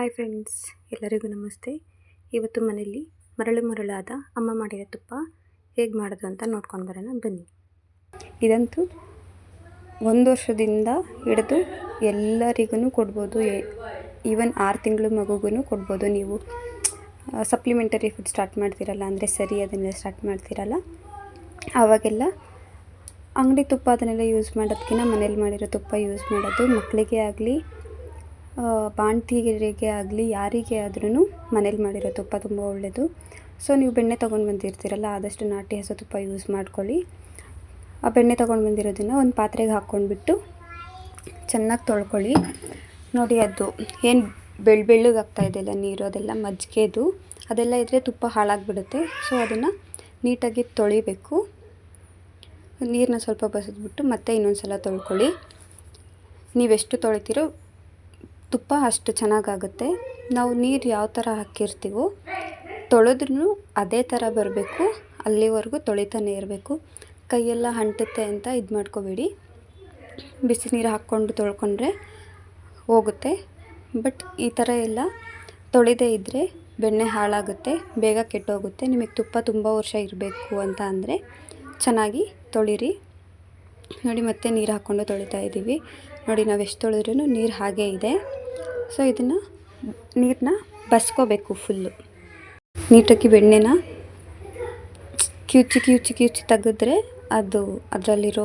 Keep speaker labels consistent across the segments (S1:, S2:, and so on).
S1: Hi friends ಎಲ್ಲರಿಗೂ ನಮಸ್ತೆ. ಇವತ್ತು ಮನೆಯಲ್ಲಿ ಮರಳು ಮರಳಾದ ಅಮ್ಮ ಮಾಡಿದ ತುಪ್ಪ ಹೇಗೆ ಮಾಡೋದು ಅಂತ ನೋಡ್ಕೊಂಡು ಬರೋಣ, ಬನ್ನಿ. ಇದಂತೂ ಒಂದು ವರ್ಷದಿಂದ ಹಿಡಿದು ಎಲ್ಲರಿಗೂ ಕೊಡ್ಬೋದು ಈವನ್ ಆರು ತಿಂಗಳು ಮಗುಗೂ ಕೊಡ್ಬೋದು ನೀವು. ಸಪ್ಲಿಮೆಂಟರಿ ಫುಡ್ ಸ್ಟಾರ್ಟ್ ಮಾಡ್ತೀರಲ್ಲ, ಅಂದರೆ ಸರಿ ಅದನ್ನೆಲ್ಲ ಸ್ಟಾರ್ಟ್ ಮಾಡ್ತೀರಲ್ಲ, ಆವಾಗೆಲ್ಲ ಅಂಗಡಿ ತುಪ್ಪ ಅದನ್ನೆಲ್ಲ ಯೂಸ್ ಮಾಡೋದಕ್ಕಿಂತ ಮನೇಲಿ ಮಾಡಿರೋ ತುಪ್ಪ ಯೂಸ್ ಮಾಡೋದು ಮಕ್ಕಳಿಗೆ ಆಗಲಿ ಬಾಣ್ತಿಯರಿಗೆ ಆಗಲಿ ಯಾರಿಗೆ ಆದ್ರೂ ಮನೇಲಿ ಮಾಡಿರೋ ತುಪ್ಪ ತುಂಬ ಒಳ್ಳೆಯದು ಸೊ ನೀವು ಬೆಣ್ಣೆ ತೊಗೊಂಡು ಬಂದಿರ್ತೀರಲ್ಲ, ಆದಷ್ಟು ನಾಟಿ ಹಸು ತುಪ್ಪ ಯೂಸ್ ಮಾಡ್ಕೊಳ್ಳಿ. ಆ ಬೆಣ್ಣೆ ತೊಗೊಂಡು ಬಂದಿರೋದನ್ನು ಒಂದು ಪಾತ್ರೆಗೆ ಹಾಕ್ಕೊಂಡ್ಬಿಟ್ಟು ಚೆನ್ನಾಗಿ ತೊಳ್ಕೊಳ್ಳಿ. ನೋಡಿ ಅದು ಏನು ಬೆಳ್ಳು ಬೆಳ್ಳಗೆ ಆಗ್ತಾ ಇದೆಯಲ್ಲ ನೀರು, ಅದೆಲ್ಲ ಮಜ್ಜಿಗೆದು, ಅದೆಲ್ಲ ಇದ್ದರೆ ತುಪ್ಪ ಹಾಳಾಗಿಬಿಡುತ್ತೆ. ಸೊ ಅದನ್ನು ನೀಟಾಗಿ ತೊಳಿಬೇಕು. ನೀರನ್ನ ಸ್ವಲ್ಪ ಬಸಿದ್ಬಿಟ್ಟು ಮತ್ತೆ ಇನ್ನೊಂದು ಸಲ ತೊಳ್ಕೊಳ್ಳಿ. ನೀವೆಷ್ಟು ತೊಳಿತೀರೋ ತುಪ್ಪ ಅಷ್ಟು ಚೆನ್ನಾಗಾಗುತ್ತೆ. ನಾವು ನೀರು ಯಾವ ಥರ ಹಾಕಿರ್ತೀವೋ ತೊಳೆದ್ರೂ ಅದೇ ಥರ ಬರಬೇಕು. ಅಲ್ಲಿವರೆಗೂ ತೊಳಿತಾನೆ ಇರಬೇಕು. ಕೈಯೆಲ್ಲ ಅಂಟುತ್ತೆ ಅಂತ ಇದು ಮಾಡ್ಕೋಬೇಡಿ. ಬಿಸಿ ನೀರು ಹಾಕ್ಕೊಂಡು ತೊಳ್ಕೊಂಡ್ರೆ ಹೋಗುತ್ತೆ. ಬಟ್ ಈ ಥರ ಎಲ್ಲ ತೊಳೆದೇ ಇದ್ದರೆ ಬೆಣ್ಣೆ ಹಾಳಾಗುತ್ತೆ, ಬೇಗ ಕೆಟ್ಟೋಗುತ್ತೆ. ನಿಮಗೆ ತುಪ್ಪ ತುಂಬ ವರ್ಷ ಇರಬೇಕು ಅಂತ ಅಂದರೆ ಚೆನ್ನಾಗಿ ತೊಳಿರಿ. ನೋಡಿ ಮತ್ತೆ ನೀರು ಹಾಕ್ಕೊಂಡು ತೊಳಿತಾ ಇದ್ದೀವಿ ನೋಡಿ ನಾವು ಎಷ್ಟು ತೊಳೆದ್ರೂ ನೀರು ಹಾಗೇ ಇದೆ. ಸೊ ಇದನ್ನು ನೀರನ್ನ ಬಸ್ಕೋಬೇಕು ಫುಲ್ಲು ನೀಟಾಗಿ ಬೆಣ್ಣೆನ ಕಿವುಚಿ ಕಿವುಚಿ ಕಿವುಚಿ ತೆಗೆದ್ರೆ ಅದು ಅದರಲ್ಲಿರೋ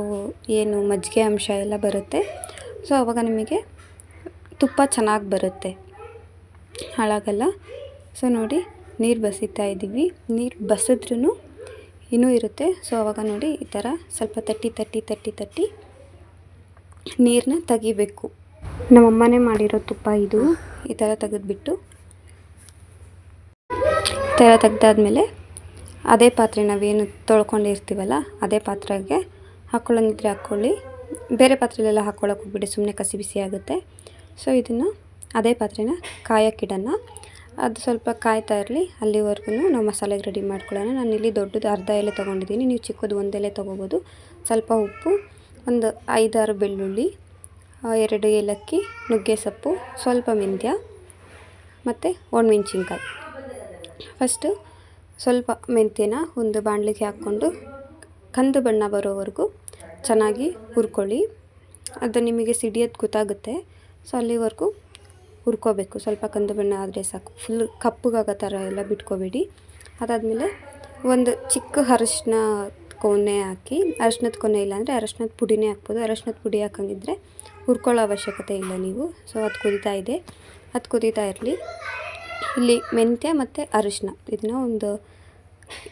S1: ಏನು ಮಜ್ಜಿಗೆ ಅಂಶ ಎಲ್ಲ ಬರುತ್ತೆ. ಸೊ ಆವಾಗ ನಿಮಗೆ ತುಪ್ಪ ಚೆನ್ನಾಗಿ ಬರುತ್ತೆ. ಹಾಳಾಗಲ್ಲ. ಸೊ ನೋಡಿ ನೀರು ಬಸಿತಾ ಇದ್ದೀವಿ ನೀರು ಬಸಿದ್ರೂ ಇನ್ನೂ ಇರುತ್ತೆ. ಸೊ ಆವಾಗ ನೋಡಿ ಈ ಥರ ಸ್ವಲ್ಪ ತಟ್ಟಿ ತಟ್ಟಿ ತಟ್ಟಿ ತಟ್ಟಿ ನೀರನ್ನ ತೆಗಿಬೇಕು. ನಮ್ಮಮ್ಮನೇ ಮಾಡಿರೋ ತುಪ್ಪ ಇದು. ಈ ಥರ ತೆಗೆದ್ಬಿಟ್ಟು ಈ ಥರ ತೆಗ್ದಾದ್ಮೇಲೆ ಅದೇ ಪಾತ್ರೆ ನಾವೇನು ತೊಳ್ಕೊಂಡಿರ್ತೀವಲ್ಲ, ಅದೇ ಪಾತ್ರೆಗೆ ಹಾಕ್ಕೊಳ್ಳೋಂಗಿದ್ರೆ ಹಾಕ್ಕೊಳ್ಳಿ. ಬೇರೆ ಪಾತ್ರೆಲೆಲ್ಲ ಹಾಕ್ಕೊಳ್ಳೋಕೆ ಹೋಗ್ಬಿಡಿ ಸುಮ್ಮನೆ ಕಸಿ ಬಿಸಿ ಆಗುತ್ತೆ. ಸೊ ಇದನ್ನು ಅದೇ ಪಾತ್ರೆನ ಕಾಯಕ್ಕಿಡೋಣ ಅದು ಸ್ವಲ್ಪ ಕಾಯ್ತಾ ಇರಲಿ, ಅಲ್ಲಿವರೆಗೂ ನಾವು ಮಸಾಲೆಗೆ ರೆಡಿ ಮಾಡ್ಕೊಳ್ಳೋಣ. ನಾನು ಇಲ್ಲಿ ದೊಡ್ಡದು ಅರ್ಧ ಎಲೆ ತೊಗೊಂಡಿದ್ದೀನಿ. ನೀವು ಚಿಕ್ಕದು ಒಂದೆಲೆ ತೊಗೋಬೋದು. ಸ್ವಲ್ಪ ಉಪ್ಪು, ಒಂದು ಐದಾರು ಬೆಳ್ಳುಳ್ಳಿ ಎರಡು ಏಲಕ್ಕಿ, ನುಗ್ಗೆ ಸೊಪ್ಪು, ಸ್ವಲ್ಪ ಮೆಂತ್ಯ ಮತ್ತು ಒಣಮೆಣ್ಸಿನ್ಕಾಯಿ. ಫಸ್ಟು ಸ್ವಲ್ಪ ಮೆಂತ್ಯನ ಒಂದು ಬಾಣಲಿಗೆ ಹಾಕ್ಕೊಂಡು ಕಂದು ಬಣ್ಣ ಬರೋವರೆಗೂ ಚೆನ್ನಾಗಿ ಹುರ್ಕೊಳ್ಳಿ. ಅದು ನಿಮಗೆ ಸಿಡಿಯೋದು ಗೊತ್ತಾಗುತ್ತೆ. ಸೊ ಅಲ್ಲಿವರೆಗೂ ಹುರ್ಕೋಬೇಕು. ಸ್ವಲ್ಪ ಕಂದು ಬಣ್ಣ ಆದರೆ ಸಾಕು. ಫುಲ್ ಕಪ್ಪಗಾಗೋ ಥರ ಎಲ್ಲ ಬಿಟ್ಕೋಬೇಡಿ. ಅದಾದಮೇಲೆ ಒಂದು ಚಿಕ್ಕ ಅರಶಿನ ಕೊನೆ ಹಾಕಿ ಅರಶಿನದ ಕೊನೆ ಇಲ್ಲಾಂದರೆ ಅರಶಿನದ ಪುಡಿನೇ ಹಾಕ್ಬೋದು. ಅರಶಿನದ ಪುಡಿ ಹಾಕಂಗಿದ್ರೆ ಹುರ್ಕೊಳ್ಳೋ ಅವಶ್ಯಕತೆ ಇಲ್ಲ ನೀವು. ಸೊ ಅದು ಕುದೀತಾ ಇದೆ. ಅದು ಕುದೀತಾ ಇರಲಿ. ಇಲ್ಲಿ ಮೆಂತ್ಯ ಮತ್ತು ಅರಶಿನ ಇದನ್ನ ಒಂದು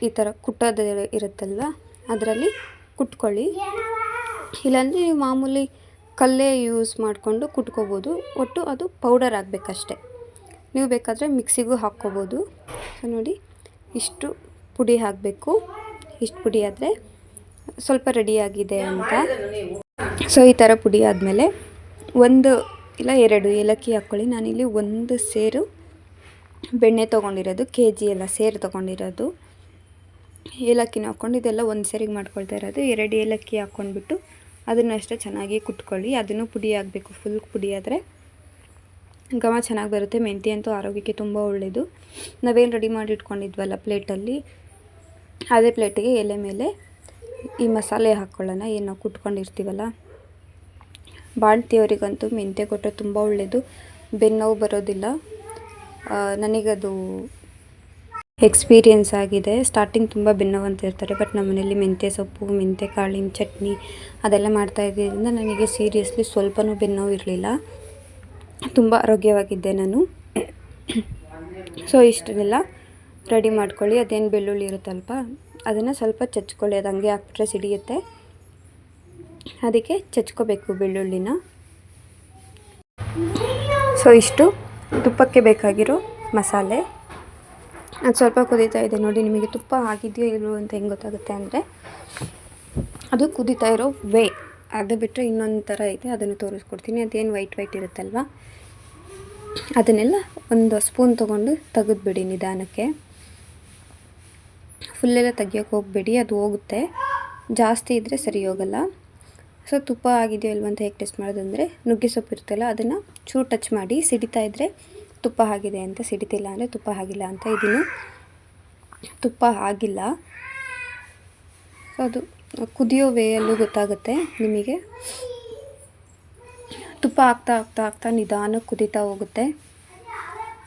S1: ಈ ಥರ ಕುಟ್ಟೋದು ಇರುತ್ತಲ್ವ? ಅದರಲ್ಲಿ ಕುಟ್ಕೊಳ್ಳಿ. ಇಲ್ಲಾಂದರೆ ನೀವು ಮಾಮೂಲಿ ಕಲ್ಲೇ ಯೂಸ್ ಮಾಡಿಕೊಂಡು ಕುಟ್ಕೋಬೋದು. ಒಟ್ಟು ಅದು ಪೌಡರ್ ಆಗಬೇಕಷ್ಟೆ. ನೀವು ಬೇಕಾದರೆ ಮಿಕ್ಸಿಗೂ ಹಾಕ್ಕೋಬೋದು. ಸೊ ನೋಡಿ, ಇಷ್ಟು ಪುಡಿ ಹಾಕಬೇಕು. ಇಷ್ಟು ಪುಡಿ ಆದರೆ ಸ್ವಲ್ಪ ರೆಡಿಯಾಗಿದೆ ಅಂತ. ಸೊ ಈ ಥರ ಪುಡಿ ಆದಮೇಲೆ ಒಂದು ಇಲ್ಲ ಎರಡು ಏಲಕ್ಕಿ ಹಾಕ್ಕೊಳ್ಳಿ ನಾನಿಲ್ಲಿ ಒಂದು ಸೇರು ಬೆಣ್ಣೆ ತೊಗೊಂಡಿರೋದು ಕೆ ಜಿ ಎಲ್ಲ ಸೇರು ತೊಗೊಂಡಿರೋದು. ಏಲಕ್ಕಿನ ಹಾಕ್ಕೊಂಡು ಇದೆಲ್ಲ ಒಂದು ಸೇರಿಗೆ ಮಾಡ್ಕೊಳ್ತಾ ಇರೋದು. ಎರಡು ಏಲಕ್ಕಿ ಹಾಕ್ಕೊಂಡ್ಬಿಟ್ಟು ಅದನ್ನು ಅಷ್ಟೇ ಚೆನ್ನಾಗಿ ಕುಟ್ಕೊಳ್ಳಿ. ಅದನ್ನು ಪುಡಿ ಆಗಬೇಕು ಫುಲ್ ಪುಡಿ ಆದರೆ. ಘಮ ಚೆನ್ನಾಗಿ ಬರುತ್ತೆ. ಮೆಂತಿ ಅಂತೂ ಆರೋಗ್ಯಕ್ಕೆ ತುಂಬ ಒಳ್ಳೆಯದು ನಾವೇನು ರೆಡಿ ಮಾಡಿ ಇಟ್ಕೊಂಡಿದ್ವಲ್ಲ ಪ್ಲೇಟಲ್ಲಿ ಅದೇ ಪ್ಲೇಟಿಗೆ ಎಲೆ ಮೇಲೆ ಈ ಮಸಾಲೆ ಹಾಕ್ಕೊಳ್ಳೋಣ ಏನು ನಾವು ಕುಟ್ಕೊಂಡಿರ್ತೀವಲ್ಲ? ಬಾಣ್ತಿಯವರಿಗಂತೂ ಮೆಂತ್ಯ ಕೊಟ್ಟರೆ ತುಂಬ ಒಳ್ಳೆಯದು ಬೆನ್ನೋವು ಬರೋದಿಲ್ಲ. ನನಗದು ಎಕ್ಸ್ಪೀರಿಯೆನ್ಸ್ ಆಗಿದೆ. ಸ್ಟಾರ್ಟಿಂಗ್ ತುಂಬ ಬೆನ್ನೋವು ಅಂತ ಇರ್ತಾರೆ ಬಟ್ ನಮ್ಮ ಮನೇಲಿ ಮೆಂತ್ಯ ಸೊಪ್ಪು, ಮೆಂತ್ಯ ಕಾಳಿನ ಚಟ್ನಿ ಅದೆಲ್ಲ ಮಾಡ್ತಾ ಇದ್ದರಿಂದ ನನಗೆ ಸೀರಿಯಸ್ಲಿ ಸ್ವಲ್ಪನೂ ಬೆನ್ನೋವು ಇರಲಿಲ್ಲ. ತುಂಬ ಆರೋಗ್ಯವಾಗಿದ್ದೆ ನಾನು. ಸೊ ಇಷ್ಟನ್ನೆಲ್ಲ ರೆಡಿ ಮಾಡ್ಕೊಳ್ಳಿ. ಅದೇನು ಬೆಳ್ಳುಳ್ಳಿ ಇರುತ್ತಲ್ಪ, ಅದನ್ನು ಸ್ವಲ್ಪ ಚಚ್ಕೊಳ್ಳಿ. ಅದು ಹಂಗೆ ಹಾಕ್ಬಿಟ್ರೆ ಸಿಡಿಯುತ್ತೆ. ಅದಕ್ಕೆ ಚಚ್ಕೋಬೇಕು ಬೆಳ್ಳುಳ್ಳಿನ. ಸೊ ಇಷ್ಟು. ತುಪ್ಪಕ್ಕೆ ಬೇಕಾಗಿರೋ ಮಸಾಲೆ. ಅದು ಸ್ವಲ್ಪ ಕುದೀತಾ ಇದೆ ನೋಡಿ, ನಿಮಗೆ ತುಪ್ಪ ಆಗಿದೆಯೋ ಇಲ್ಲವೋ ಅಂತ ಹೆಂಗೆ ಗೊತ್ತಾಗುತ್ತೆ ಅಂದರೆ, ಅದು ಕುದೀತಾ ಇರೋ ವೇ. ಅದು ಬಿಟ್ಟರೆ ಇನ್ನೊಂದು ಥರ ಇದೆ, ಅದನ್ನು ತೋರಿಸ್ಕೊಡ್ತೀನಿ. ಅದೇನು ವೈಟ್ ವೈಟ್ ಇರುತ್ತಲ್ವ, ಅದನ್ನೆಲ್ಲ ಒಂದು ಸ್ಪೂನ್ ತೊಗೊಂಡು ತೆಗೆದುಬಿಡಿ ನಿಧಾನಕ್ಕೆ. ಫುಲ್ಲೆಲ್ಲ ತೆಗಿಯೋಕೆ ಹೋಗಬೇಡಿ, ಅದು ಹೋಗುತ್ತೆ. ಜಾಸ್ತಿ ಇದ್ದರೆ ಸರಿ ಹೋಗಲ್ಲ. ಸೊ, ತುಪ್ಪ ಆಗಿದೆಯೋ ಇಲ್ವ ಅಂತ ಹೇಗೆ ಟೆಸ್ಟ್ ಮಾಡೋದಂದರೆ, ನುಗ್ಗೆ ಸೊಪ್ಪು ಇರುತ್ತಲ್ಲ, ಅದನ್ನು ಚೂರು ಟಚ್ ಮಾಡಿ, ಸಿಡಿತಾ ಇದ್ದರೆ ತುಪ್ಪ ಆಗಿದೆ ಅಂತ, ಸಿಡಿತಿಲ್ಲ ಅಂದರೆ ತುಪ್ಪ ಆಗಿಲ್ಲ ಅಂತ ಇದನ್ನು ತುಪ್ಪ ಆಗಿಲ್ಲ. ಅದು ಕುದಿಯೋ ವೇಯಲ್ಲೂ ಗೊತ್ತಾಗುತ್ತೆ ನಿಮಗೆ. ತುಪ್ಪ ಆಗ್ತಾ ಆಗ್ತಾ ಆಗ್ತಾ ನಿಧಾನಕ್ಕೆ ಕುದೀತಾ ಹೋಗುತ್ತೆ.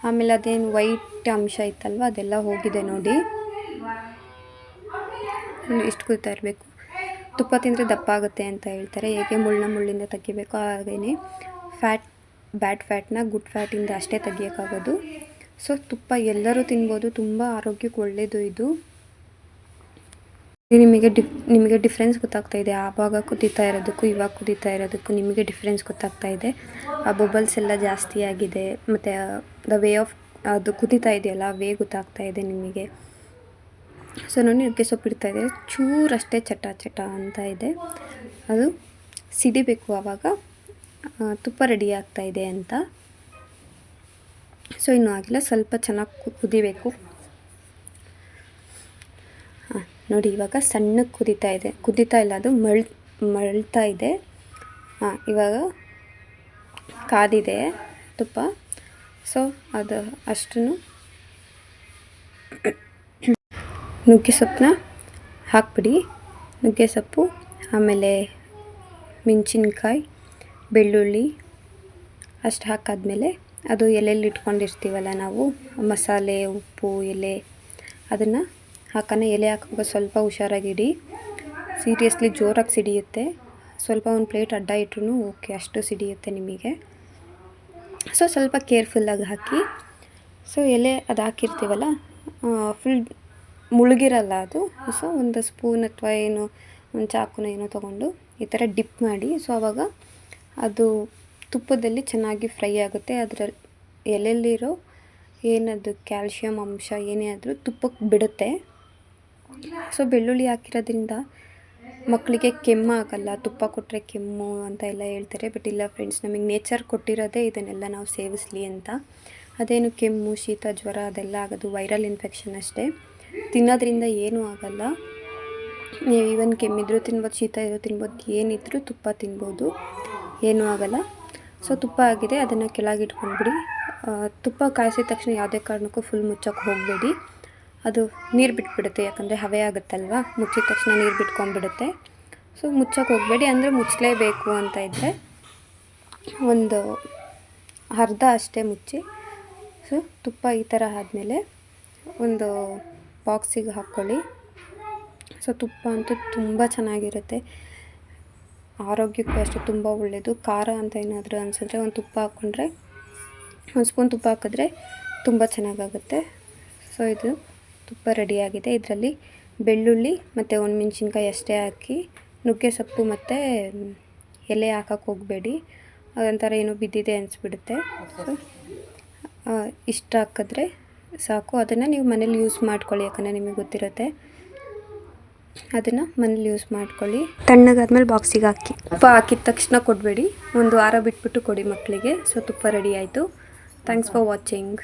S1: ಆಮೇಲೆ ಅದೇನು ವೈಟ್ ಅಂಶ ಇತ್ತಲ್ವ, ಅದೆಲ್ಲ ಹೋಗಿದೆ ನೋಡಿ. ಇಷ್ಟು ಕುದಿತಾ ಇರಬೇಕು. ತುಪ್ಪ ತಿಂದರೆ ದಪ್ಪ ಆಗುತ್ತೆ ಅಂತ ಹೇಳ್ತಾರೆ. ಹೇಗೆ ಮುಳ್ಳನ್ನ ಮುಳ್ಳಿಂದ ತೆಗಿಬೇಕು ಹಾಗೇ ಫ್ಯಾಟ್, ಬ್ಯಾಡ್ ಫ್ಯಾಟ್ನ ಗುಡ್ ಫ್ಯಾಟಿಂದ ಅಷ್ಟೇ ತೆಗಿಯೋಕ್ಕಾಗೋದು. ಸೊ, ತುಪ್ಪ ಎಲ್ಲರೂ ತಿನ್ಬೋದು. ತುಂಬ ಆರೋಗ್ಯಕ್ಕೆ ಒಳ್ಳೆಯದು ಇದು. ನಿಮಗೆ ಡಿಫ್, ನಿಮಗೆ ಡಿಫ್ರೆನ್ಸ್ ಗೊತ್ತಾಗ್ತಾ ಇದೆ. ಆವಾಗ ಕುದೀತಾ ಇರೋದಕ್ಕೂ ಇವಾಗ ಕುದೀತಾ ಇರೋದಕ್ಕೂ ನಿಮಗೆ ಡಿಫ್ರೆನ್ಸ್ ಗೊತ್ತಾಗ್ತಾ ಇದೆ. ಆ ಬಬಲ್ಸ್ ಎಲ್ಲ ಜಾಸ್ತಿ ಆಗಿದೆ. ಮತ್ತು ದ ವೇ ಆಫ್ ಅದು ಕುದೀತಾ ಇದೆಯಲ್ಲ ವೇ ಗೊತ್ತಾಗ್ತಾ ಇದೆ ನಿಮಗೆ. ಸೊ ನಾನು ನುಗ್ಗೆ ಸೊಪ್ಪು ಇಡ್ತಾ ಇದೆ ಚೂರಷ್ಟೇ ಚಟ ಚಟ ಅಂತ ಇದೆ. ಅದು ಸಿಡಿಬೇಕು ಆವಾಗ ತುಪ್ಪ ರೆಡಿ ಆಗ್ತಾ ಇದೆ ಅಂತ. ಸೊ ಇನ್ನೂ ಆಗಿಲ್ಲ. ಸ್ವಲ್ಪ ಚೆನ್ನಾಗಿ ಕುದಿಬೇಕು. ಹಾಂ ನೋಡಿ ಇವಾಗ ಸಣ್ಣಕ್ಕೆ ಕುದೀತಾ ಇದೆ. ಕುದೀತಾ ಇಲ್ಲ, ಅದು ಮಳ್, ಮಳ್ತಾ ಇದೆ. ಹಾಂ ಇವಾಗ ಕಾದಿದೆ ತುಪ್ಪ. ಸೊ ಅದು ಅಷ್ಟನ್ನು ನುಗ್ಗೆ ಸೊಪ್ಪನ್ನ ಹಾಕ್ಬಿಡಿ. ನುಗ್ಗೆ ಸೊಪ್ಪು, ಆಮೇಲೆ ಮೆಣಸಿನ್ಕಾಯಿ, ಬೆಳ್ಳುಳ್ಳಿ, ಅಷ್ಟು ಹಾಕಾದ್ಮೇಲೆ ಅದು ಎಲೆಯಲ್ಲಿ ಇಟ್ಕೊಂಡಿರ್ತೀವಲ್ಲ ನಾವು, ಮಸಾಲೆ, ಉಪ್ಪು, ಎಲೆ, ಅದನ್ನು ಹಾಕೋಣ ಎಲೆ ಹಾಕುವಾಗ ಸ್ವಲ್ಪ ಹುಷಾರಾಗಿಡಿ. ಸೀರಿಯಸ್ಲಿ ಜೋರಾಗಿ ಸಿಡಿಯುತ್ತೆ. ಸ್ವಲ್ಪ ಒಂದು ಪ್ಲೇಟ್ ಅಡ್ಡ ಇಟ್ರೂ ಓಕೆ, ಅಷ್ಟು ಸಿಡಿಯುತ್ತೆ ನಿಮಗೆ. ಸೊ, ಸ್ವಲ್ಪ ಕೇರ್ಫುಲ್ಲಾಗಿ ಹಾಕಿ. ಸೊ, ಎಲೆ ಅದು ಹಾಕಿರ್ತೀವಲ್ಲ ಫುಲ್ ಮುಳುಗಿರಲ್ಲ ಅದು. ಸೊ ಒಂದು ಸ್ಪೂನ್ ಅಥವಾ ಏನು ಒಂದು ಚಾಕುನ ಏನೋ ತೊಗೊಂಡು ಈ ಥರ ಡಿಪ್ ಮಾಡಿ. ಸೊ ಆವಾಗ ಅದು ತುಪ್ಪದಲ್ಲಿ ಚೆನ್ನಾಗಿ ಫ್ರೈ ಆಗುತ್ತೆ. ಅದರ ಎಲೆಯಲ್ಲಿರೋ ಏನದು ಕ್ಯಾಲ್ಶಿಯಂ ಅಂಶ ಏನೇ ಆದರೂ ತುಪ್ಪಕ್ಕೆ ಬಿಡುತ್ತೆ. ಸೊ ಬೆಳ್ಳುಳ್ಳಿ ಹಾಕಿರೋದ್ರಿಂದ ಮಕ್ಕಳಿಗೆ ಕೆಮ್ಮು ಆಗಲ್ಲ. ತುಪ್ಪ ಕೊಟ್ಟರೆ ಕೆಮ್ಮು ಅಂತ ಎಲ್ಲ ಹೇಳ್ತಾರೆ. ಬಟ್ ಇಲ್ಲ ಫ್ರೆಂಡ್ಸ್ ನಮಗೆ ನೇಚರ್ ಕೊಟ್ಟಿರೋದೇ ಇದನ್ನೆಲ್ಲ ನಾವು ಸೇವಿಸಲಿ ಅಂತ. ಅದೇನು ಕೆಮ್ಮು, ಶೀತ, ಜ್ವರ ಅದೆಲ್ಲ ಆಗೋದು ವೈರಲ್ ಇನ್ಫೆಕ್ಷನ್ ಅಷ್ಟೇ. ತಿನ್ನೋದ್ರಿಂದ ಏನೂ ಆಗಲ್ಲ. ನೀವು ಈವನ್ ಕೆಮ್ಮಿದ್ರು ತಿನ್ಬೋದು, ಶೀತ ಇರೋ ತಿನ್ಬೋದು, ಏನಿದ್ರೂ ತುಪ್ಪ ತಿನ್ಬೋದು, ಏನೂ ಆಗಲ್ಲ. ಸೊ ತುಪ್ಪ ಆಗಿದೆ, ಅದನ್ನು ಕೆಳಗಿಟ್ಕೊಂಡ್ಬಿಡಿ ತುಪ್ಪ ಕಾಯಿಸಿದ ತಕ್ಷಣ ಯಾವುದೇ ಕಾರಣಕ್ಕೂ ಫುಲ್ ಮುಚ್ಚಕ್ಕೆ ಹೋಗಬೇಡಿ. ಅದು ನೀರು ಬಿಟ್ಬಿಡುತ್ತೆ, ಯಾಕಂದರೆ ಹವೆ ಆಗುತ್ತಲ್ವ? ಮುಚ್ಚಿದ ತಕ್ಷಣ ನೀರು ಬಿಟ್ಕೊಂಡ್ಬಿಡುತ್ತೆ. ಸೊ ಮುಚ್ಚೋಕೆ ಹೋಗಬೇಡಿ, ಅಂದರೆ ಮುಚ್ಚಲೇಬೇಕು ಅಂತ ಇದ್ದರೆ ಒಂದು ಅರ್ಧ ಅಷ್ಟೇ ಮುಚ್ಚಿ. ಸೊ ತುಪ್ಪ ಈ ಥರ ಆದಮೇಲೆ ಒಂದು ಬಾಕ್ಸಿಗೆ ಹಾಕ್ಕೊಳ್ಳಿ. ಸೊ, ತುಪ್ಪ ಅಂತೂ ತುಂಬ ಚೆನ್ನಾಗಿರುತ್ತೆ. ಆರೋಗ್ಯಕ್ಕೂ ಅಷ್ಟೇ ತುಂಬ ಒಳ್ಳೆಯದು ಖಾರ ಅಂತ ಏನಾದರೂ ಅನಿಸಿದ್ರೆ ಒಂದು ತುಪ್ಪ ಹಾಕ್ಕೊಂಡ್ರೆ ಒಂದು ಸ್ಪೂನ್ ತುಪ್ಪ ಹಾಕಿದ್ರೆ ತುಂಬ ಚೆನ್ನಾಗಾಗುತ್ತೆ. ಸೊ, ಇದು ತುಪ್ಪ ರೆಡಿಯಾಗಿದೆ ಇದರಲ್ಲಿ ಬೆಳ್ಳುಳ್ಳಿ ಮತ್ತು ಒಣಮೆಣ್ಸಿನ್ಕಾಯಿ ಅಷ್ಟೇ ಹಾಕಿ, ನುಗ್ಗೆ ಸೊಪ್ಪು ಮತ್ತು ಎಲೆ ಹಾಕಕ್ಕೆ ಹೋಗಬೇಡಿ. ಅದೊಂಥರ ಏನೋ ಬಿದ್ದಿದೆ ಅನಿಸ್ಬಿಡುತ್ತೆ. ಸೊ ಇಷ್ಟ ಹಾಕಿದ್ರೆ ಸಾಕು. ಅದನ್ನು ನೀವು ಮನೇಲಿ ಯೂಸ್ ಮಾಡ್ಕೊಳ್ಳಿ ಯಾಕಂದರೆ ನಿಮಗೆ ಗೊತ್ತಿರುತ್ತೆ. ಅದನ್ನು ಮನೇಲಿ ಯೂಸ್ ಮಾಡ್ಕೊಳ್ಳಿ. ತಣ್ಣಗಾದ್ಮೇಲೆ ಬಾಕ್ಸಿಗೆ ಹಾಕಿ. ತುಪ್ಪ ಹಾಕಿದ ತಕ್ಷಣ ಕೊಡಬೇಡಿ. ಒಂದು ವಾರ ಬಿಟ್ಬಿಟ್ಟು ಕೊಡಿ ಮಕ್ಕಳಿಗೆ. ಸೊ ತುಪ್ಪ ರೆಡಿ ಆಯಿತು. Thanks for watching